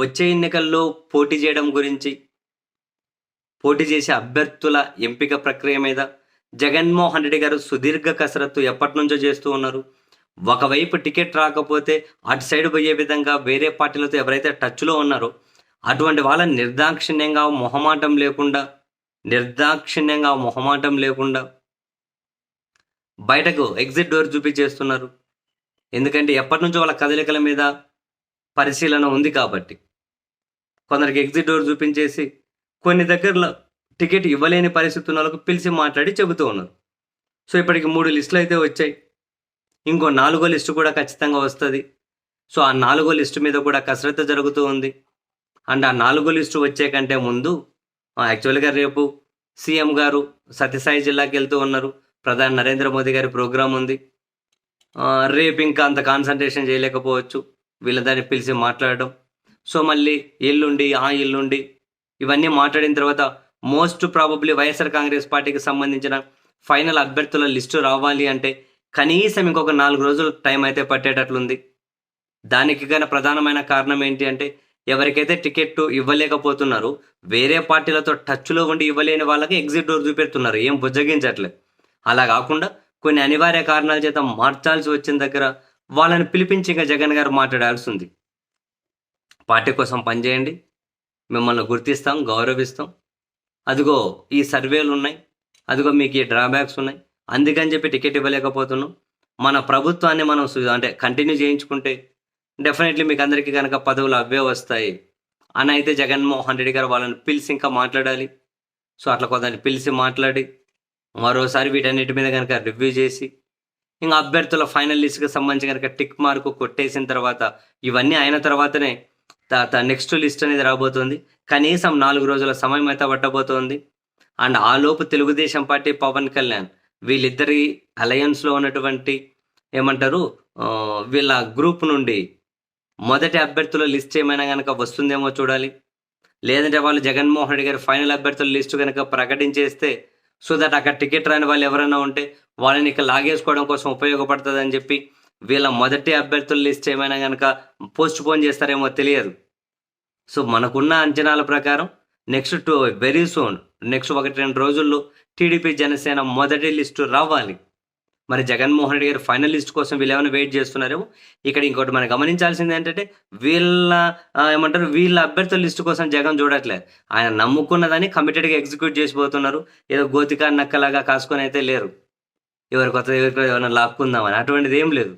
వచ్చే ఎన్నికల్లో పోటీ చేయడం గురించి పోటీ చేసే అభ్యర్థుల ఎంపిక ప్రక్రియ మీద జగన్మోహన్ రెడ్డి గారు సుదీర్ఘ కసరత్తు ఎప్పటి నుంచో చేస్తూ ఉన్నారు. ఒకవైపు టికెట్ రాకపోతే అటు సైడ్ పోయే విధంగా వేరే పార్టీలతో ఎవరైతే టచ్లో ఉన్నారో అటువంటి వాళ్ళ నిర్దాక్షిణ్యంగా మొహమాటం లేకుండా నిర్దాక్షిణ్యంగా మొహమాటం లేకుండా బయటకు ఎగ్జిట్ డోర్ చూపించేస్తున్నారు ఎందుకంటే ఎప్పటి నుంచో వాళ్ళ కదలికల మీద పరిశీలన ఉంది కాబట్టి. కొందరికి ఎగ్జిట్ డోర్ చూపించేసి కొన్ని దగ్గరలో టికెట్ ఇవ్వలేని పరిస్థితి ఉన్న వాళ్ళకు పిలిచి మాట్లాడి చెబుతూ ఉన్నారు. సో ఇప్పటికి మూడు లిస్టులు అయితే వచ్చాయి. ఇంకో నాలుగో లిస్టు కూడా ఖచ్చితంగా వస్తుంది. సో ఆ నాలుగో లిస్టు మీద కూడా కసరత్తు జరుగుతూ ఉంది. అండ్ ఆ నాలుగో లిస్టు వచ్చే కంటే ముందు యాక్చువల్గా రేపు సీఎం గారు సత్యసాయి జిల్లాకి వెళ్తూ ఉన్నారు. ప్రధాని నరేంద్ర మోదీ గారి ప్రోగ్రాం ఉంది. రేపు ఇంకా అంత కాన్సన్ట్రేషన్ చేయలేకపోవచ్చు. వీళ్ళ దాన్ని పిలిచి మాట్లాడడం. సో మళ్ళీ ఎల్లుండి ఆ ఎల్లుండి. ఇవన్నీ మాట్లాడిన తర్వాత మోస్ట్ ప్రాబబ్లీ వైఎస్ఆర్ కాంగ్రెస్ పార్టీకి సంబంధించిన ఫైనల్ అభ్యర్థుల లిస్టు రావాలి అంటే కనీసం ఇంకొక నాలుగు రోజులు టైం అయితే పట్టేటట్లుంది. దానికి గన ప్రధానమైన కారణం ఏంటి అంటే ఎవరికైతే టికెట్ ఇవ్వలేకపోతున్నారో వేరే పార్టీలతో టచ్లో ఉండి ఇవ్వలేని వాళ్ళకి ఎగ్జిట్ డోర్ చూపెడుతున్నారు ఏం బుజ్జగించట్లే అలా కాకుండా కొన్ని అనివార్య కారణాల చేత మార్చాల్సి వచ్చిన దగ్గర వాళ్ళని పిలిపించి ఇంకా జగన్ గారు మాట్లాడాల్సి ఉంది. పార్టీ కోసం పనిచేయండి. మిమ్మల్ని గుర్తిస్తాం గౌరవిస్తాం. అదిగో ఈ సర్వేలు ఉన్నాయి. అదిగో మీకు ఈ డ్రాబ్యాక్స్ ఉన్నాయి. అందుకని చెప్పి టికెట్ ఇవ్వలేకపోతున్నాం. మన ప్రభుత్వాన్ని మనం అంటే కంటిన్యూ చేయించుకుంటే డెఫినెట్లీ మీకు అందరికీ కనుక పదవులు అవే వస్తాయి. అని అయితే జగన్మోహన్ రెడ్డి గారు వాళ్ళని పిలిచి ఇంకా మాట్లాడాలి. సో అట్లా కొందరిని పిలిచి మాట్లాడి మరోసారి వీటన్నిటి మీద కనుక రివ్యూ చేసి ఇంకా అభ్యర్థుల ఫైనల్ లిస్ట్కి సంబంధించి కనుక టిక్ మార్క్ కొట్టేసిన తర్వాత ఇవన్నీ అయిన తర్వాతనే తర్వాత నెక్స్ట్ లిస్ట్ అనేది రాబోతుంది. కనీసం నాలుగు రోజుల సమయం అయితే పట్టబోతోంది. అండ్ ఆ లోపు తెలుగుదేశం పార్టీ పవన్ కళ్యాణ్ వీళ్ళిద్దరి అలయన్స్లో ఉన్నటువంటి ఏమంటారు వీళ్ళ గ్రూప్ నుండి మొదటి అభ్యర్థుల లిస్ట్ ఏమైనా కనుక వస్తుందేమో చూడాలి. లేదంటే వాళ్ళు జగన్మోహన్ రెడ్డి గారి ఫైనల్ అభ్యర్థుల లిస్టు కనుక ప్రకటించేస్తే సో దట్ అక్కడ టికెట్ రాని వాళ్ళు ఎవరైనా ఉంటే వాళ్ళని ఇక్కడ లాగేసుకోవడం కోసం ఉపయోగపడుతుందని చెప్పి వీళ్ళ మొదటి అభ్యర్థుల లిస్ట్ ఏమైనా కనుక పోస్ట్ పోన్ చేస్తారేమో తెలియదు. సో మనకున్న అంచనాల ప్రకారం next two very soon next ఒకటి రెండు రోజుల్లో టీడీపీ జనసేన మొదటి లిస్టు రావాలి. మరి జగన్మోహన్ రెడ్డి గారు ఫైనల్ లిస్ట్ కోసం వీళ్ళు ఏమైనా వెయిట్ చేస్తున్నారేమో? ఇక్కడ ఇంకోటి మనం గమనించాల్సింది ఏంటంటే వీళ్ళ ఏమంటారు వీళ్ళ అభ్యర్థుల లిస్టు కోసం జగన్ చూడట్లేదు. ఆయన నమ్ముకున్నదని కమిటెడ్గా ఎగ్జిక్యూట్ చేసిపోతున్నారు. ఏదో గోతికా నక్కలాగా కాసుకొని అయితే లేరు. ఎవరి కొత్త ఎవరికి ఏమైనా లాక్కుందామని అటువంటిది ఏం లేదు.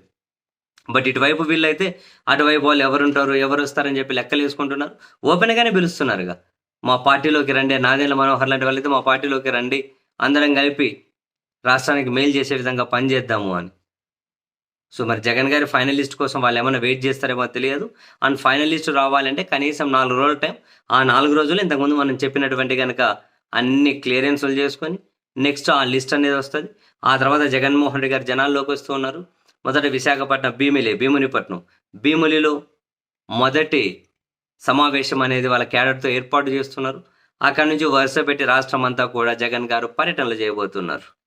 బట్ ఇటువైపు వీళ్ళైతే అటువైపు వాళ్ళు ఎవరుంటారు ఎవరు వస్తారని చెప్పి లెక్కలు వేసుకుంటున్నారు. ఓపెన్గానే పిలుస్తున్నారుగా. మా పార్టీలోకి రండి నాదేళ్ళ మనోహర్ లాంటి వాళ్ళైతే మా పార్టీలోకి రండి అందరం కలిపి రాష్ట్రానికి మేలు చేసే విధంగా పనిచేద్దాము అని. సో మరి జగన్ గారి ఫైనలిస్ట్ కోసం వాళ్ళు ఏమైనా వెయిట్ చేస్తారేమో తెలియదు. అండ్ ఫైనలిస్ట్ రావాలంటే కనీసం నాలుగు రోజుల టైం. ఆ నాలుగు రోజులు ఇంతకుముందు మనం చెప్పినటువంటి కనుక అన్ని క్లియరెన్స్లు చేసుకొని నెక్స్ట్ ఆ లిస్ట్ అనేది వస్తుంది. ఆ తర్వాత జగన్మోహన్ రెడ్డి గారు జనాల్లోకి వస్తూ ఉన్నారు. మొదట విశాఖపట్నం భీమిలి భీమునిపట్నం. భీములిలో మొదటి సమావేశం అనేది వాళ్ళ క్యాడర్తో ఏర్పాటు చేస్తున్నారు. అక్కడి నుంచి వరుస పెట్టి రాష్ట్రం అంతా కూడా జగన్ గారు పర్యటనలు చేయబోతున్నారు.